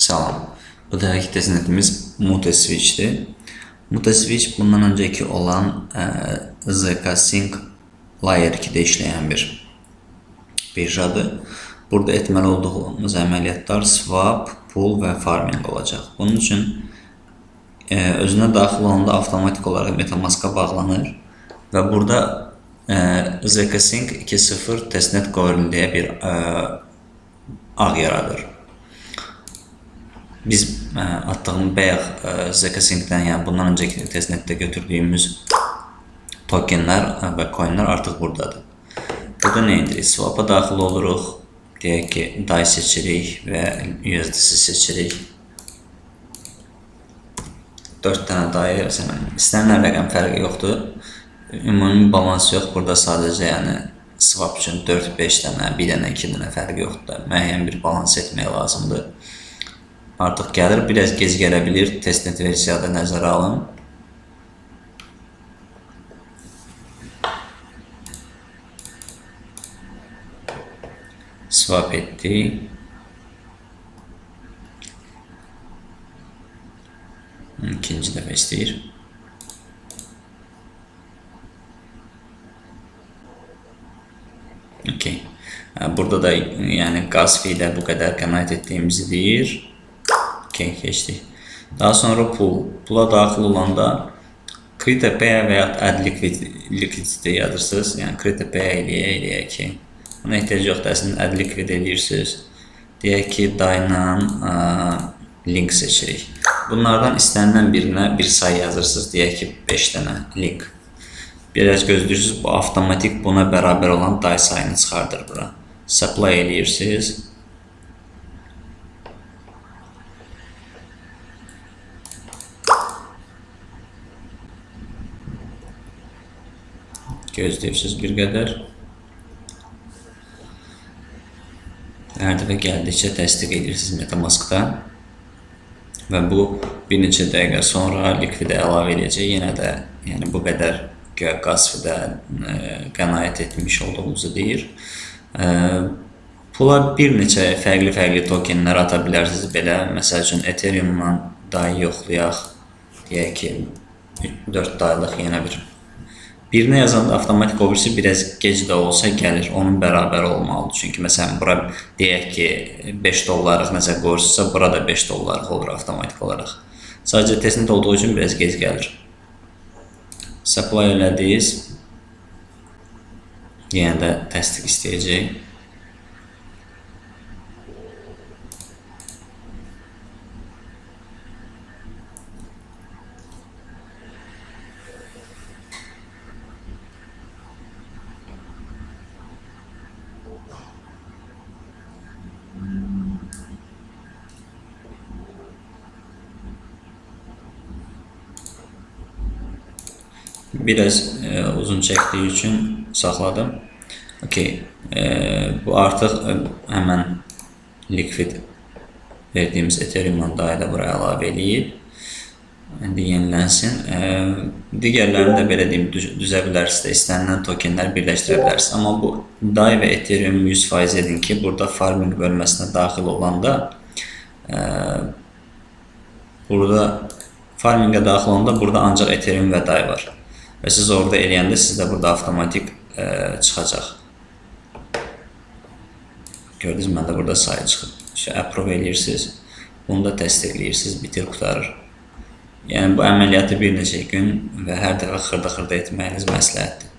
Salam. Bu dəfəki testnetimiz Multiswitch'dir. Multiswitch bundan önceki olan e, ZK-Sync Layer 2'de işleyen bir birjadır. Burada etməli olduğumuz əməliyyatlar swap, pull və farming olacaq. Bunun üçün e, özünə daxil olanda avtomatik olaraq MetaMask'a bağlanır və burada e, ZK-Sync 2.0 testnet Govern diye bir e, ağ yaradır. Biz e, attığım bayaq e, ZK-Sync'dən, yəni bundan önceki testnetdə götürdüyümüz tokenlər e, və coinlər artıq buradadır. Burada nə edirik? Swap'a daxil oluruq. Deyək ki, DAI seçirik və USDC seçirik. 4 dənə DAI məsələn, istənilən rəqəm fərqi yoxdur. Ümumi balans yox. Burada sadəcə yəni swap üçün 4-5 dənə, 1 dənə, 2 dənə fərqi yoxdur. Müəyyən bir balans etmək lazımdır. Artıq gəlir, biraz gec gələ bilər. Testnet versiyada nəzərə alın. Swap etdi. İkinci dəfə istəyir. Okey. Ha, Burada da yani gaz fee ile bu kadar qənaət etdiyimizi deyir. Okey, keçdik. Daha sonra pool. Pula daxil olanda Krita Pay və ya Add Liquid, Liquidity yazırsınız. Yəni Pay eləyə eləyə ki. Buna ehtiyac yoxdur. Əslində Add Liquid edirsiniz. Deyək ki, ə, link seçirik. Bunlardan istənilən birinə bir sayı yazırsınız. Deyək ki, 5 dənə link. Biraz gözləyirsiniz, bu avtomatik buna bərabər olan DAI sayını çıxardır bura. Supply eləyirsiniz. Gözləyirsiniz bir qədər. Hər dəfə gəldikcə təsdiq edirsiniz MetaMask-da. Və bu bir neçə dəqiqə sonra likvidə əlavə edəcək. Yenə də yəni bu qədər qasfidə e, qənaət etmiş olduğumuzu deyir. E, pula bir neçə fərqli-fərqli tokenlər ata bilərsiniz. Belə məsəl üçün Ethereum-la DAI yoxlayaq. Deyək ki 4 daylıq yenə bir Birinə yazanda avtomatik o biraz gec də olsa gəlir. Onun bərabər olmalıdır. Çünki məsələn bura deyək ki 5 dollarlıq nəsə qoyursunuzsa bura da 5 dollarlıq olur avtomatik olaraq. Sadəcə testnet olduğu üçün biraz gec gəlir. Supply elədiniz. Yenə də təsdiq istəyəcək. Biraz e, uzun çəkdiyi üçün saxladım. Okey. E, bu artıq e, həmən liquid verdiyimiz Ethereum dairə buraya əlavə eləyib. İndi yenilənsin. E, digərlərini də belə deyim düz, düzə bilərsiniz də istənilən tokenlər birləşdirə bilərsiniz. Amma bu DAI və Ethereum 100% edin ki, burada farming bölməsinə daxil olanda e, burada farmingə daxil olanda burada ancaq Ethereum və DAI var. Və siz orada eləyəndə sizdə burada avtomatik e, çıxacaq. Gördünüz məndə burada sayı çıxıb. İşte approve eləyirsiniz. Bunu da təsdiqləyirsiniz, bitir qutarır. Yəni bu əməliyyatı bir neçə gün və hər dəfə xırda-xırda etməyiniz məsləhətdir.